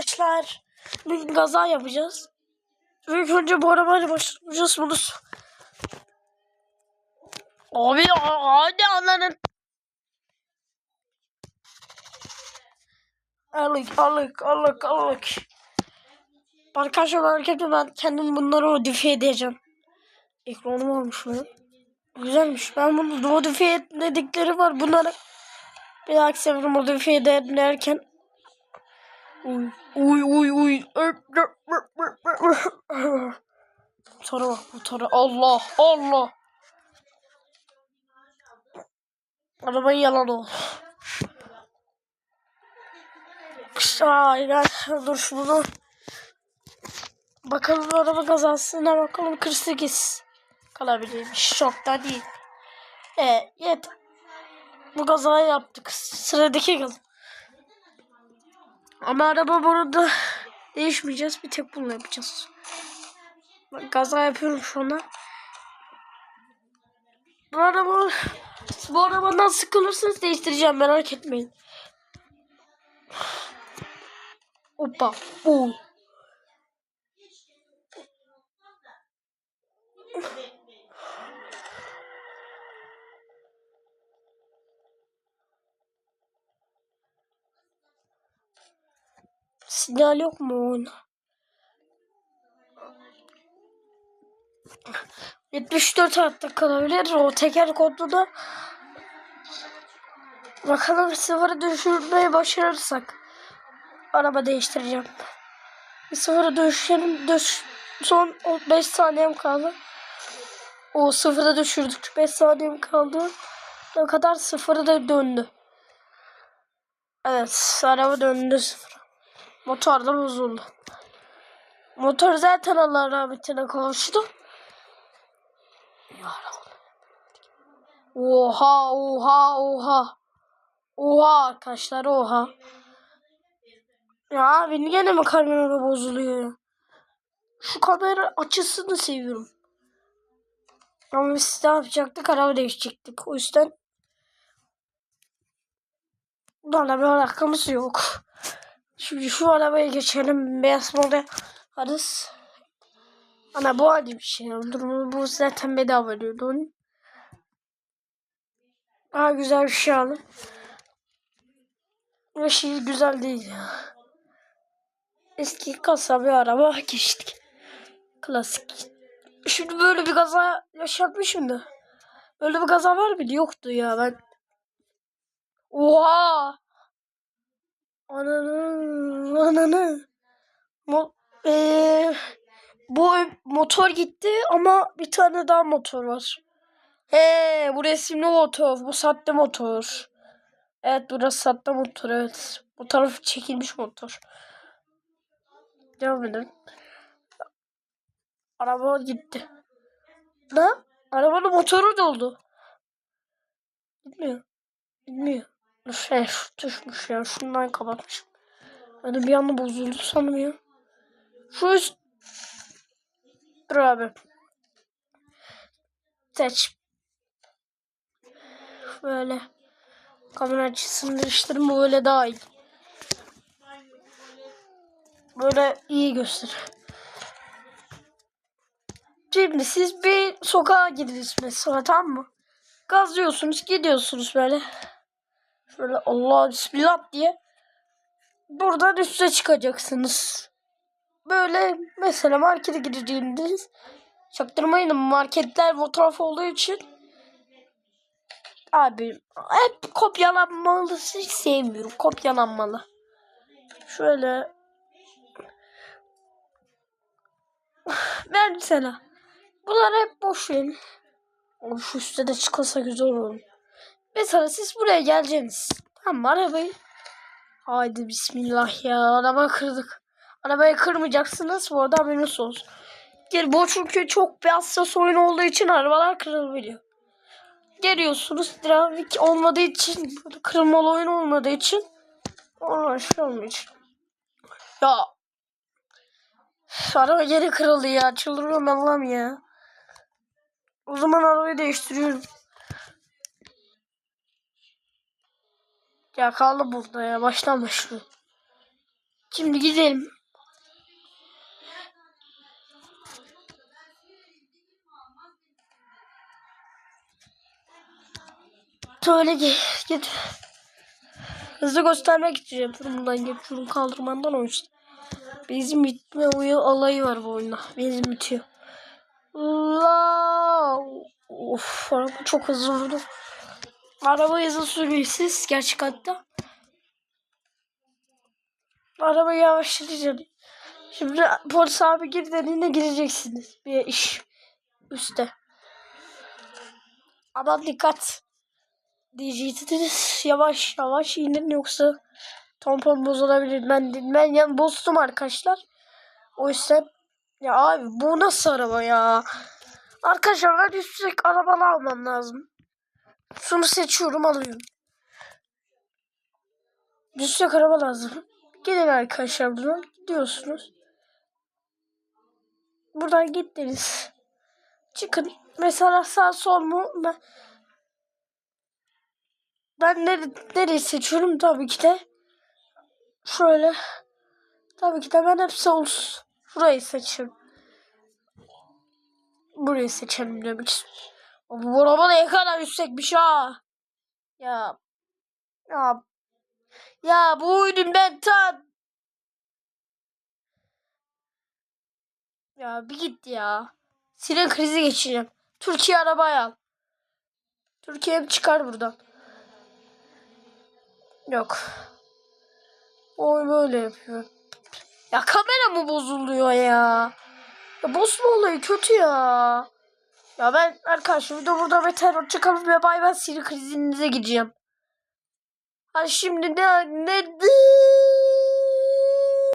Arkadaşlar bir gaza yapacağız. İlk önce bu arabayla başlayacağız bunu. Abi hadi ananın. Alık alık alık alık. Arkadaşlar merak etme ben kendim bunları modifiye edeceğim. Ekranım olmuş mu? Güzelmiş. Ben bunu modifiye etmedikleri var. Bunları bir dahaki sefer modifiye ederken Uy uy uy uy. Motora bak motora. Allah Allah. Arabayı yalan ol. Aynen. Dur şunu. Bakalım araba kazasına bakalım 48 kalabilirmiş. Çok da değil. E yet. Bu kazayı yaptık. Sıradaki kaza. Ama araba burada değişmeyeceğiz. Bir tek bunu yapacağız. Bak, gaza yapıyorum şu anda. Bu araba bu arabadan sıkılırsanız değiştireceğim merak etmeyin. Hoppa. Bu. Sinyal yok mu oyuna? 74 hatta kalabilir. O teker kodlu da bakalım sıfırı düşürmeyi başarırsak araba değiştireceğim. Sıfırı düşürelim. Düş, son 5 saniyem kaldı. O sıfırı düşürdük. 5 saniyem kaldı. Ne kadar sıfırı da döndü. Evet araba döndü sıfır. Motor da bozuldu. Motor zaten Allah rahmetine kavuştu. Oha oha oha. Oha arkadaşlar oha. Ya abi gene mi kamera bozuluyor? Şu kamera açısını seviyorum. Ama biz ne yapacaktık? Araba değişecektik. O yüzden bana bir alakamız yok. Şimdi şu arabaya geçelim. Beyaz model arız. Ana bu hadi bir şey. Durumu bu zaten bedava veriyordu onu. Daha güzel bir şey alın. Ve şey güzel değil ya. Eski kasa bir araba geçtik. Klasik. Şimdi böyle bir kaza yaşatmışım da. Böyle bir kaza var mıydı? Yoktu ya ben. Oha! Ananı, ananı. Mo ee, bu motor gitti ama bir tane daha motor var. He, bu resimli motor. Bu sahte motor. Evet burası sahte motor evet. Bu taraf çekilmiş motor. Devam edelim. Araba gitti. Ne? Arabanın motoru doldu. Gitmiyor. Gitmiyor. Şey düşmüş ya. Şundan kapatmışım. Hani bir anda bozuldu sanırım ya. Şu üst... Dur abi. Seç. Böyle. Kamera açısını değiştirdim. Bu böyle daha iyi. Böyle iyi göster. Şimdi siz bir sokağa girdiniz mesela tamam mı? Gazlıyorsunuz gidiyorsunuz böyle. Şöyle Allah bismillah diye. Buradan üste çıkacaksınız. Böyle mesela markete girdiğiniz çaktırmayın marketler fotoğraf olduğu için abi hep kopyalanmalı hiç sevmiyorum kopyalanmalı. Şöyle ben mesela bunlar hep boş verin. Şu üstte de çıkasa güzel olur. Mesela siz buraya geleceksiniz. Tamam arabayı. Haydi bismillah ya. Araba kırdık. Arabayı kırmayacaksınız. Bu arada haberiniz olsun. Gel bu çünkü çok bir hassas oyun olduğu için arabalar kırılabiliyor. Geliyorsunuz. Trafik olmadığı için kırılmalı oyun olmadığı için normal şey olmuyor. Ya araba geri kırıldı ya. Çıldırıyorum Allah'ım ya. O zaman arabayı değiştiriyorum. Ya kaldı burada ya. Baştan başlıyor. Şimdi gidelim. Şöyle git. git. Hızlı göstermek için buradan geçiyorum kaldırmandan o işte. Bizim bitme uyu alayı var bu oyunda. Bizim bitiyor. La Of araba çok hızlı vurdu. Araba hızlı sürüyor siz gerçek hatta. Arabayı yavaşlatacağım. Şimdi polis abi gir dediğinde gireceksiniz. Bir iş üstte. Aman dikkat. Diyecektiniz yavaş yavaş inin yoksa tampon bozulabilir. Ben ben yani bozdum arkadaşlar. O yüzden ya abi bu nasıl araba ya? Arkadaşlar ben yüksek arabalı almam lazım. Şunu seçiyorum alıyorum. Yüksek araba lazım. Gelin arkadaşlar buradan gidiyorsunuz. Buradan gittiniz. Çıkın. Mesela sağ sol mu? Ben, ben nere, nereyi seçiyorum tabii ki de. Şöyle. Tabii ki de ben hep sol. Şurayı seçiyorum. Burayı seçelim demek istiyorum. Bu ne kadar yüksekmiş ha. Ya. Ya. Ya bu oyunun ben ta... Ya bir git ya. Sinir krizi geçireceğim. Türkiye arabayı al. Türkiye çıkar buradan. Yok. Oy böyle yapıyor. Ya kamera mı bozuluyor ya? Ya bozma olayı kötü ya. Ya ben arkadaşlar video burada ve terör çıkalım ve bay ben sinir krizinize gideceğim. Ha şimdi ne ne